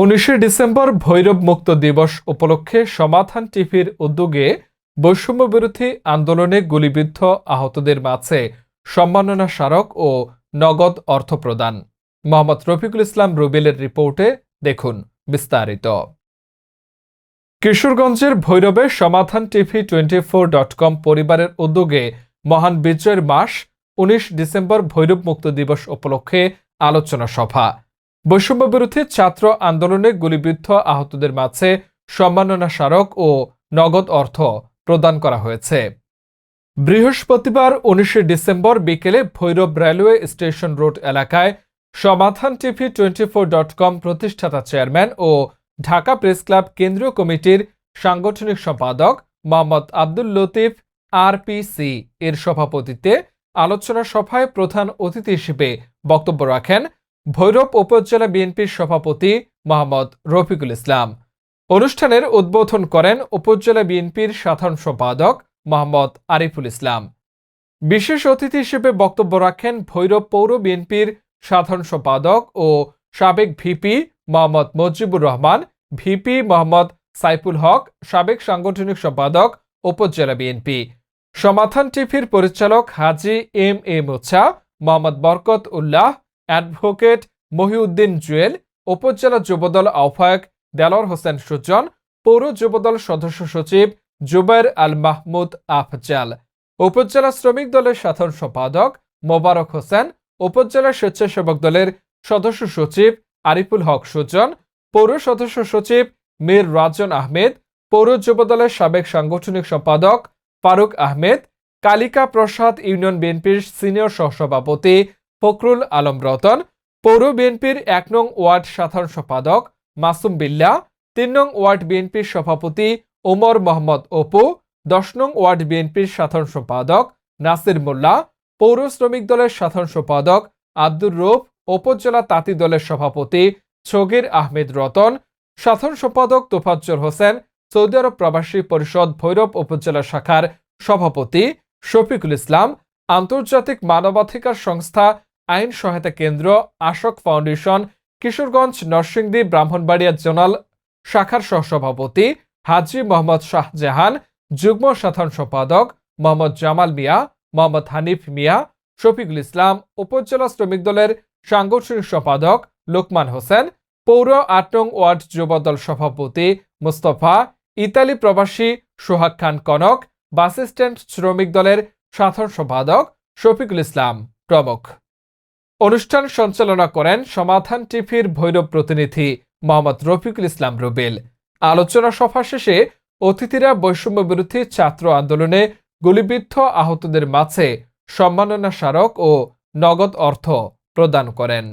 উনিশে ডিসেম্বর ভৈরব মুক্ত দিবস উপলক্ষে সমাধান টিভির উদ্যোগে বৈষম্য বিরোধী আন্দোলনে গুলিবিদ্ধ আহতদের মাঝে সম্মাননা স্মারক ও নগদ অর্থ প্রদান। মোহাম্মদ রফিকুল ইসলাম রুবেলের রিপোর্টে দেখুন বিস্তারিত। কিশোরগঞ্জের ভৈরবে Samadhan TV twenty four dot com পরিবারের উদ্যোগে মহান বিজয়ের মাস উনিশ ডিসেম্বর ভৈরব মুক্ত দিবস উপলক্ষে আলোচনা সভা। বৈষম্য বিরোধী ছাত্র আন্দোলনে গুলিবিদ্ধ আহতদের মাঝে সম্মাননা স্মারক ও নগদ অর্থ প্রদান করা হয়েছে। বৃহস্পতিবার উনিশে ডিসেম্বর বিকেলে ভৈরব রেলওয়ে স্টেশন রোড এলাকায় Samadhan TV twenty four dot com প্রতিষ্ঠাতা চেয়ারম্যান ও ঢাকা প্রেস ক্লাব কেন্দ্রীয় কমিটির সাংগঠনিক সম্পাদক মোহাম্মদ আব্দুল লতিফ, আরপিসি এর সভাপতিত্বে আলোচনা সভায় প্রধান অতিথি হিসেবে বক্তব্য রাখেন ভৈরব উপজেলা বিএনপির সভাপতি মোহাম্মদ রফিকুল ইসলাম। অনুষ্ঠানের উদ্বোধন করেন উপজেলা বিএনপির সাধারণ সম্পাদক মোহাম্মদ আরিফুল ইসলাম। বিশেষ অতিথি হিসেবে বক্তব্য রাখেন ভৈরব পৌর বিএনপির সাধারণ সম্পাদক ও সাবেক ভিপি মোহাম্মদ মজিবুর রহমান, ভিপি মোহাম্মদ সাইফুল হক, সাবেক সাংগঠনিক সম্পাদক উপজেলা বিএনপি। সমাধান টিভির পরিচালক Haji M A Mosha, Mohammad Barkat Ullah advocate Mohiuddin Jewel, উপজেলা যুবদল আহ্বায়ক দেলোয়ার হোসেন সুজন, পৌর যুবদল সদস্য সচিব জুবাইর আল মাহমুদ আফজাল, উপজেলা শ্রমিক দলের সাধারণ সম্পাদক মোবারক হোসেন, উপজেলা স্বেচ্ছাসেবক দলের সদস্য সচিব আরিফুল হক সুজন, পৌর সদস্য সচিব মীর রাজন আহমেদ, পৌর যুবদলের সাবেক সাংগঠনিক সম্পাদক ফারুক আহমেদ, কালিকা প্রসাদ ইউনিয়ন বিএনপির সিনিয়র সহসভাপতি ফখরুল আলম রতন, পৌর বিএনপির এক নং ওয়ার্ড সাধারণ সম্পাদক মাসুম বিল্লা, তিন নং ওয়ার্ড বিএনপির সভাপতি ওমর মোহাম্মদ অপু, দশ নং ওয়ার্ড বিএনপির সাধারণ সম্পাদক নাসির মোল্লা, পৌর শ্রমিক দলের সাধারণ সম্পাদক আব্দুর রৌফ, উপজেলা তাঁতি দলের সভাপতি ছগির আহমেদ রতন, সাধারণ সম্পাদক তোফাজ্জল হোসেন, সৌদি আরব প্রবাসী পরিষদ ভৈরব উপজেলা শাখার সভাপতি শফিকুল ইসলাম, আন্তর্জাতিক মানবাধিকার সংস্থা আইন সহায়তা কেন্দ্র, আশোক ফাউন্ডেশন, কিশোরগঞ্জ, নরসিংদী, ব্রাহ্মণবাড়িয়া জোনাল শাখার সহসভাপতি হাজি মোহাম্মদ শাহজাহান, যুগ্ম সাধারণ সম্পাদক মোহাম্মদ জামাল মিয়া, মোহাম্মদ হানিফ মিয়া, শফিকুল ইসলাম, উপজেলা শ্রমিক দলের সাংগঠনিক সম্পাদক লোকমান হোসেন, পৌর আট ওয়ার্ড যুবদল সভাপতি মুস্তফা, ইতালি প্রবাসী সোহাগ খান কনক, বাস স্ট্যান্ড শ্রমিক দলের সাধারণ সম্পাদক শফিকুল ইসলাম প্রমুখ। অনুষ্ঠান সঞ্চালনা করেন সমাধান টিভির ভৈরব প্রতিনিধি মোহাম্মদ রফিকুল ইসলাম রুবেল। আলোচনা সভা শেষে অতিথিরা বৈষম্য বিরোধী ছাত্র আন্দোলনে গুলিবিদ্ধ আহতদের মাঝে সম্মাননা স্মারক ও নগদ অর্থ প্রদান করেন।